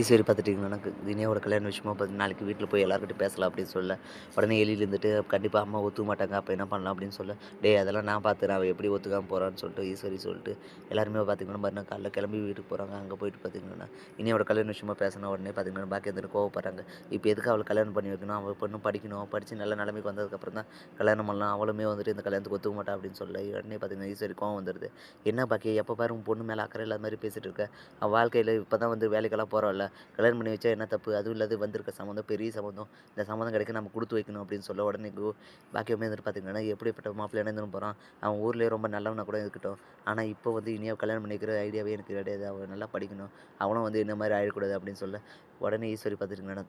ஈஸ்வரி பார்த்துட்டிங்கன்னா எனக்கு தினேவோட கல்யாண விஷயமா பார்த்து நாளைக்கு வீட்டில் போய் எல்லாருக்கிட்டையும் பேசலாம் அப்படின்னு சொல்ல. உடனே எழில் இருந்துட்டு கண்டிப்பாக அம்மா ஒத்துக்க மாட்டாங்க. அப்போ என்ன பண்ணலாம்? அப்படின்னு சொல்ல. டேய் அதெல்லாம் நான் பார்த்துறேன் அவள் எப்படி ஒத்துக்காமல் போகிறான்னு சொல்லிட்டு ஈஸ்வரி சொல்லிட்டு எல்லாருமே பார்த்திங்கன்னா மறுநாள் காலைல கிளம்பி வீட்டுக்கு போகிறாங்க அங்கே போயிட்டு பார்த்திங்கன்னா இனியோட கல்யாண விஷயமா பேசின உடனே பார்த்திங்கன்னா பாக்கி வந்துட்டு கோவப்படுறாங்க. இப்போ எதுக்கு அவளை கல்யாணம் பண்ணி வைக்கணும்? அவள் பொண்ணும் படிக்கணும். படித்து நல்ல நிலைமைக்கு வந்ததுக்கப்புறம் தான் கல்யாணம் பண்ணலாம். அவளுமே வந்துட்டு இந்த கல்யாணத்துக்கு ஒத்துக்க மாட்டா அப்படின்னு சொல்ல. உடனே பார்த்திங்கன்னா ஈஸ்வரி கோவம் வந்துடுது என்ன பாக்கி எப்போ பாரு பொண்ணு மேலே அக்கறை இல்லாத மாதிரி பேசிகிட்டு இருக்க. வாழ்க்கையில் இப்போ தான் வந்து வேலைக்கெல்லாம் போகிறோம்ல கல்யாணம் பண்ணி வச்சா என்ன தப்பு? அதுவும் இல்லாது வந்திருக்க சம்மந்தம் பெரிய சம்மந்தம் இந்த சம்மந்தம் கிடைக்க நம்ம கொடுத்து வைக்கணும் அப்படின்னு சொல்ல உடனே கோ பாக்கியமே இருந்துட்டு பார்த்தீங்கன்னா எப்படிப்பட்ட மாப்பிள்ளை இணைந்து போகிறான் அவன் ஊர்லேயே ரொம்ப நல்லவனா கூட இருக்கட்டும். ஆனால் இப்போ வந்து இனியா கல்யாணம் பண்ணிக்கிற ஐடியாவே எனக்கு கிடையாது. அவன் நல்லா படிக்கணும். அவனும் வந்து இந்த மாதிரி ஆகிடக்கூடாது அப்படின்னு சொல்ல உடனே ஈஸ்வரி பார்த்துட்டிங்கன்னா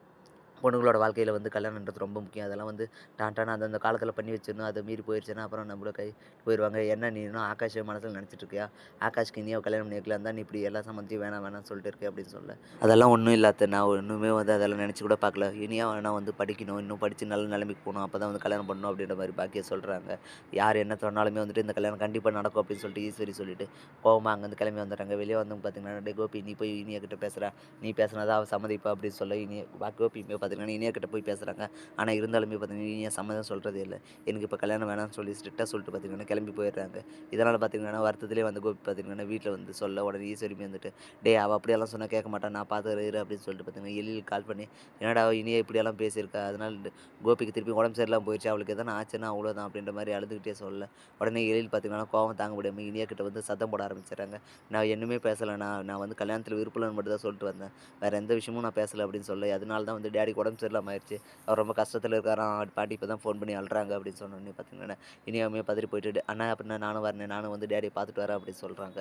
பொண்ணுங்களோட வாழ்க்கையில் வந்து கல்யாணன்றது ரொம்ப முக்கியம். அதெல்லாம் வந்து டான்டான அந்தந்த காலத்தில் பண்ணி வச்சிடணும் அதை மீறி போயிடுச்சுன்னா அப்புறம் நம்மள கை போயிடுவாங்க என்ன நீ இன்னும் ஆகாஷ் மனசில் நினச்சிட்டு இருக்கியா? ஆகாஷ்க்கு இனியோ கல்யாணம் பண்ணிக்கலாம் தான் நீ இப்படி எல்லா சம்மந்தியும் வேணாம் வேணாம் சொல்லிட்டு இருக்கேன் அப்படின்னு சொல்ல. அதெல்லாம் ஒன்றும் இல்லாத நான் ஒன்றுமே வந்து அதெல்லாம் நினச்சி கூட பார்க்கல. இனியா வேணால் வந்து படிக்கணும். இன்னும் படித்து நல்ல நிலைமைக்கு போகணும். அப்போ தான் வந்து கல்யாணம் பண்ணணும் அப்படின்ற மாதிரி பாக்கிய சொல்கிறாங்க யார் என்ன சொன்னாலுமே வந்துட்டு இந்த கல்யாணம் கண்டிப்பாக நடக்கும் அப்படின்னு சொல்லிட்டு ஈஸ்வரி சொல்லிட்டு கோவமாக அங்கேருந்து கிளம்பி வந்துடுறாங்க. வெளியே வந்து பார்த்தீங்கன்னா டே கோபி நீ போய் இனியா கிட்ட பேசுகிறா நீ பேசுனதா அவள் சம்மதிப்பா அப்படின்னு சொல்ல இனி பாக்கி கோபி பார்த்தீங்கன்னா இனியர்கிட்ட போய் பேசுகிறாங்க ஆனால் இருந்தாலுமே பார்த்தீங்கன்னா இனியா சம்மதம் சொல்கிறதே இல்லை. எனக்கு இப்போ கல்யாணம் வேணாம்னு சொல்லி ஸ்ட்ரிக்டாக சொல்லிட்டு பார்த்தீங்கன்னா கிளம்பி போயிடுறாங்க. இதனால் பார்த்தீங்கன்னா வருத்தத்திலே வந்து கோபி பார்த்தீங்கன்னா வீட்டில் வந்து சொல்ல உடனே ஈஸ்வரிமே வந்துட்டு டே அவள் அப்படியெல்லாம் சொன்னால் கேட்க மாட்டான் நான் பார்த்து அப்படின்னு சொல்லிட்டு பார்த்தீங்கன்னா எழில் கால் பண்ணி என்னடா இனியா இப்படியெல்லாம் பேசியிருக்கா? அதனால் கோபிக்கு திருப்பி உடம்பு சரியில்லாம போயிடுச்சு. அவளுக்கு எதனா ஆச்சுன்னா அவ்வளோதான் அப்படின்ற மாதிரி அழுதுகிட்டே சொல்ல. உடனே எழில் பார்த்தீங்கன்னா கோவம் தாங்க முடியாமல் இனியா கிட்ட வந்து சத்தம் போட ஆரம்பிச்சிடுறாங்க. நான் என்னமே பேசலை. நான் நான் வந்து கல்யாணத்தில் விருப்பலன்னு மட்டும் தான் சொல்லிட்டு வந்தேன். வேறு எந்த விஷயமும் நான் பேசலை அப்படின்னு சொல்லி அதனால தான் வந்து டேடி உடம்பு சரியில்லாமல் ஆயிடுச்சு அவர் ரொம்ப கஷ்டத்தில் இருக்காராம் பாட்டி இப்போ தான் ஃபோன் பண்ணி அழுறாங்க அப்படின்னு சொன்னோடனே பார்த்தீங்கன்னா இனியாமே பதறி போயிட்டு அண்ணா அப்படின்னா நானும் வரேன். நானும் வந்து டேடியை பார்த்துட்டு வரேன் அப்படின்னு சொல்கிறாங்க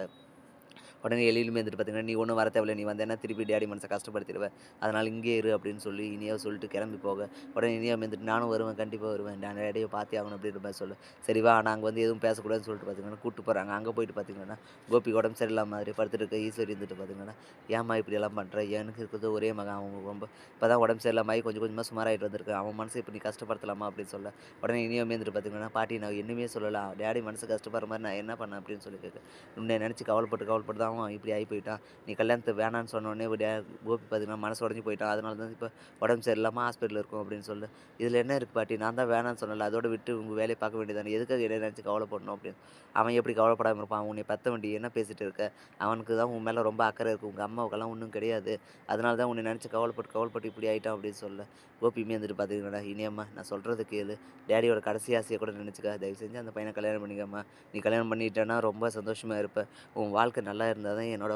உடனே எழிலுமே வந்துட்டு பார்த்தீங்கன்னா நீ ஒன்றும் வர தேவையில்லை நீ வந்தேன்னா திருப்பி டேடி மனசை கஷ்டப்படுத்திடுவேன் அதனால் இங்கே இரு அப்படின்னு சொல்லி இனியோ சொல்லிட்டு கிளம்பி போக. உடனே இனியோ வந்துட்டு நானும் வருவேன் கண்டிப்பாக வருவேன். நான் டேடியை பார்த்தே ஆகணும் அப்படின்ற மாதிரி சொல்லு. சரிவா நான் நாங்கள் வந்து எதுவும் பேசக்கூடாதுன்னு சொல்லிட்டு பார்த்தீங்கன்னா கூப்பிட்டு போகிறாங்க அங்கே போயிட்டு பார்த்தீங்கன்னா கோபி உடம்பு சரியில்லாம மாதிரி படுத்துட்டு இருக்க ஈஸ்வரி இருந்துட்டு பார்த்தீங்கன்னா ஏமா இப்படி எல்லாம் பண்ணுற எனக்கு இருக்கிறது ஒரே மகன். அவன் ரொம்ப இப்போ தான் உடம்பு சரியில்லாமல் கொஞ்சம் கொஞ்சமாக சுமாராகிட்டு வந்திருக்கு அவன் மனசை இப்போ நீ கஷ்டப்படுத்தலாமா? அப்படின்னு சொல்ல. உடனே இனியுமே வந்துட்டு பார்த்தீங்கன்னா பாட்டி நான் இன்னுமே சொல்லலாம் டேடி மனசு கஷ்டப்படுற மாதிரி நான் என்ன பண்ணேன்? அப்படின்னு சொல்லி கேட்க உன்னை நினச்சி கவலைப்பட்டு கவலைப்பட்டு தான் அவன் இப்படி ஆகி போயிட்டான் நீ கல்யாணத்தை வேணான்னு சொன்னோடனே டே கோபி பார்த்தீங்கன்னா மனசு உடஞ்சி போயிட்டான் அதனால தான் இப்போ உடம்பு சரியில்லாமல் ஹாஸ்பிட்டலில் இருக்கும் அப்படின்னு சொல்லு. இதில் என்ன இருக்குது பாட்டி? நான் தான் வேணான்னு சொன்னல அதோட விட்டு உங்கள் வேலையை பார்க்க வேண்டியதானே எதுக்காக என்ன நினச்சி கவலைப்படணும் அப்படின்னு? அவன் எப்படி கவலைப்படாமல் இருப்பான்? உன்னை பத்த வேண்டி என்ன பேசிகிட்டு இருக்க? அவனுக்கு தான் உன் மேலே ரொம்ப அக்கறை இருக்குது உங்கள் அம்மாவுக்கெல்லாம் ஒன்றும் கிடையாது. அதனால தான் உன்னை நினச்சி கவலைப்பட்டு கவலைப்பட்டு இப்படி ஆகிட்டான் அப்படின்னு சொல்ல. கோபியுமே வந்துட்டு பார்த்தீங்கன்னா இனியம்மா நான் சொல்கிறது கேளு. டேடியோட கடைசி ஆசையை கூட நினச்சிக்க தயவு செஞ்சு அந்த பையனை கல்யாணம் பண்ணிக்கம்மா. நீ கல்யாணம் பண்ணிட்டேன்னா ரொம்ப சந்தோஷமாக இருப்பேன் உன் வாழ்க்கை நல்லா இருந்தால் தான் என்னோட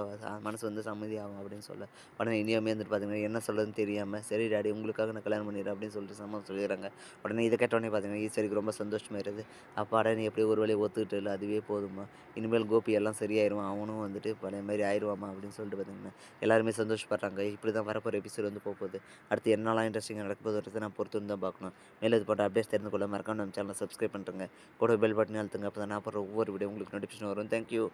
மனசு வந்து சம்மதியாகும் அப்படின்னு சொல்ல. உடனே இனியுமே வந்துட்டு பார்த்தீங்கன்னா என்ன சொல்கிறதுன்னு தெரியாமல் சரி டாடி உங்களுக்காக நான் கல்யாணம் பண்ணிடுறேன் அப்படின்னு சொல்லிட்டு சம்மதம் சொல்லிடுறாங்க. உடனே இதை கேட்டோடனே பார்த்தீங்கன்னா ஈஸ்வரிக்கு ரொம்ப சந்தோஷமாக இருக்குது. அப்பாடா நீ எப்படி ஒரு வழியை ஒத்துக்கிட்டு இல்லை அதுவே போதுமா இனிமேல் கோபி எல்லாம் சரியாயிருவான் அவனும் வந்துட்டு பழைய மாதிரி ஆயிடுவாமா அப்படின்னு சொல்லிட்டு பார்த்தீங்கன்னா எல்லாருமே சந்தோஷப்படுறாங்க. இப்படி தான் வரப்போகிற எபிசோட் வந்து போகுது. அடுத்து என்னெல்லாம் இன்ட்ரெஸ்டிங்காக நடக்க போகுதுன்றதை நான் பொறுத்து வந்து தான் பார்க்கணும். மேலே இது போட்ட அப்டேட்ஸ் தெரிந்து கொள்ள மறக்காம நம்ம சேனலை சப்ஸ்கிரைப் பண்ணுறேங்க கூட பெல் பட்டன் அழுத்துங்க. அப்போ தான் நான் போடுற ஒவ்வொரு வீடியோ உங்களுக்கு நோட்டிஃபிகேஷன் வரும். தேங்க்யூ